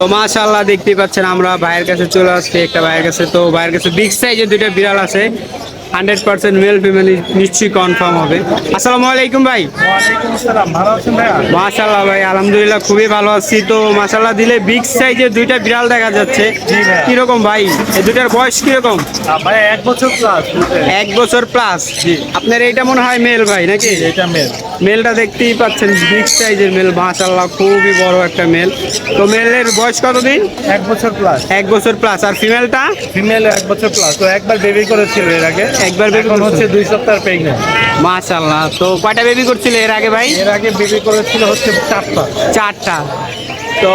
তো মাশাল্লাহ দেখতে পাচ্ছেন আমরা ভাইয়ের কাছে চলে আসছি, একটা ভাইয়ের কাছে। তো ভাইয়ের কাছে বিগ সাইজের দুইটা বিড়াল আছে। হান্ড্রেড পার্সেন্ট মেল ফিমেল নিশ্চয়ই কনফার্ম হবে। আসসালামু আলাইকুম ভাই। মাশাআল্লাহ ভাই আলহামদুলিল্লাহ খুবই ভালো আছি। তো মাশাআল্লাহ দিলে বিগ সাইজের দুইটা বিড়াল দেখা যাচ্ছে। কীরকম ভাই? এই দুইটার বয়স কীরকম? এক বছর প্লাস এক বছর প্লাস আপনার এইটা মনে হয় মেল ভাই নাকি? এটা মেল মেলটা দেখতেই পাচ্ছেন বিগ সাইজের মেল মাশাআল্লাহ খুবই বড় একটা মেল তো মেলের বয়স কতদিন? এক বছর প্লাস এক বছর প্লাস আর ফিমেলটা? ফিমেল এক বছর প্লাস তো একবার বেবি করেছিল এর আগে। একবার বেবি এখন হচ্ছে দুই সপ্তাহ প্রেগনেন্ট মাশাআল্লাহ। তো কয়টা বেবি করছিল এর আগে ভাই? এর আগে বেবি করেছিল হচ্ছে চারটা। চারটা। তো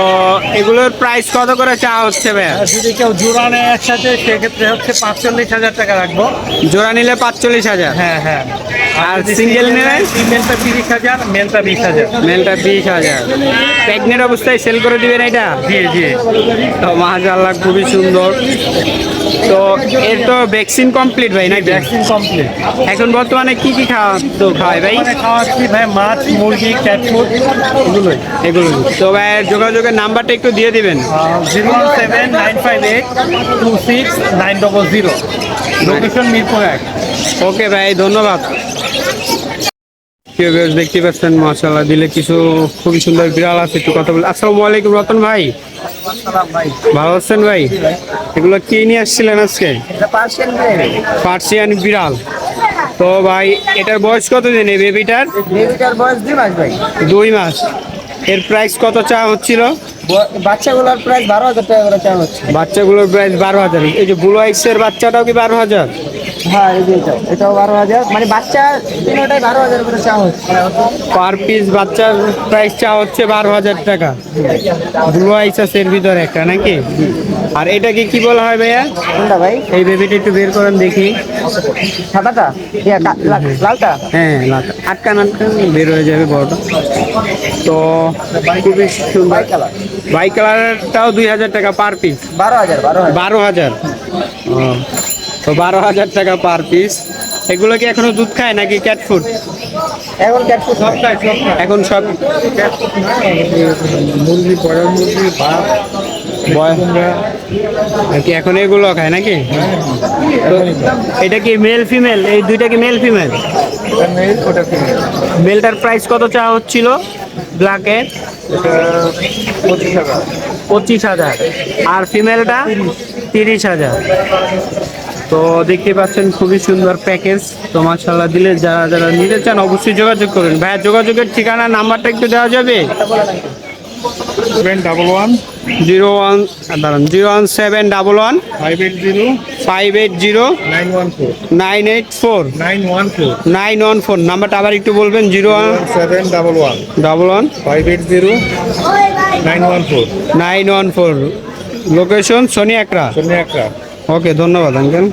এগুলোর প্রাইস কত করে চাওয়া হচ্ছে আর যদি কেউ জোড়া নেয় একসাথে সেক্ষেত্রে হচ্ছে পাঁচচল্লিশ হাজার টাকা রাখব। জোড়া নিলে পাঁচচল্লিশ হাজার? হ্যাঁ হ্যাঁ। আর single নিলে? ফিমেলটা তিরিশ হাজার মেলটা বিশ হাজার। মেলটা বিশ হাজার। প্রেগনেন্ট অবস্থায় সেল করে দিবেন এটা? জি জি। তো মাশাআল্লাহ খুবই সুন্দর। তো এর তো ভ্যাকসিন কমপ্লিট ভাই নাকি? ভ্যাকসিন কমপ্লিট এখন বর্তমানে কি কি খাওয়া তো খাওয়াই ভাই খাওয়াচ্ছি ভাই মাছ মুরগি ক্যাট ফুড এগুলোই। এগুলো তো ভাইয়ের যোগাযোগের নাম্বারটা একটু দিয়ে দিবেন। Zero seven nine five eight two six nine double zero. Location Mirpur এক। ওকে ভাই ধন্যবাদ। viewers, দেখতে পাচ্ছেন মাশাআল্লাহ দিলে কিছু খুবই সুন্দর বিড়াল আছে একটু কথা বলে। আসসালামু আলাইকুম রতন ভাই। ভাই। ভালো আছেন ভাই? এগুলো কি নিয়ে আসছিলেন আজকে? পার্সিয়ান বিড়াল। তো ভাই এটার বয়স কত দিন এই বেবিটার বেবিটার বয়স দুই মাস ভাই। দুই মাস। এর প্রাইস কত চা হচ্ছিল? বাচ্চাগুলোর প্রাইস বারো হাজার টাকা করে চা হচ্ছে। বাচ্চাগুলোর প্রাইস বারো হাজার। এই যে ব্লু আইসের বাচ্চাটাও কি বারো হাজার? হ্যাঁ এই যে এটা এটাও বারো হাজার। মানে বাচ্চা তিনটাই বারো হাজার করে হচ্ছে। পার পিস বাচ্চার প্রাইস চা হচ্ছে বারো হাজার টাকা। ব্লু আইস আছে এর ভিতরে একটা নাকি? আর এটাকে কি বলা হয় ভাইয়া? কোনটা ভাই? এই বেবিটা একটু বের করেন দেখি। সাদাটা? লালটা? হ্যাঁ আটকান আটকান বের হয়ে যাবে বড়টা তো খুবই সুন্দর। কালার বাই কালারটাও দুই হাজার টাকা পার পিস বারো হাজার বারো হাজার। বারো হাজার। ও। তো বারো হাজার টাকা পার পিস এগুলো কি এখনও দুধ খায় নাকি ক্যাট ফুড এখন সব খায় সব খায়। এখন সব মুরগি বড় মুরগি ভাত এখন এগুলো খায় নাকি? এটা কি মেল ফিমেল এই দুইটা কি মেল ফিমেল মেলটার প্রাইস কত চাওয়া হচ্ছিল? ব্ল্যাকের পঁচিশ হাজার। আর ফিমেলটা তিরিশ হাজার। তো দেখতে পাচ্ছেন খুবই সুন্দর প্যাকেজ তো মাসাল্লাহ দিলে যারা যারা নিতে চান অবশ্যই যোগাযোগ করুন। ভাইয়া যোগাযোগের ঠিকানা নাম্বারটা একটু দেওয়া যাবে? Seven double one zero one দাঁড়ান zero one seven double one five eight zero five eight zero nine one four nine eight four nine one four nine one four নাম্বারটা আবার একটু বলবেন zero one seven double one double one five eight zero nine one four nine one four location Sony একরা শূন্য একটা ওকে ধন্যবাদ uncle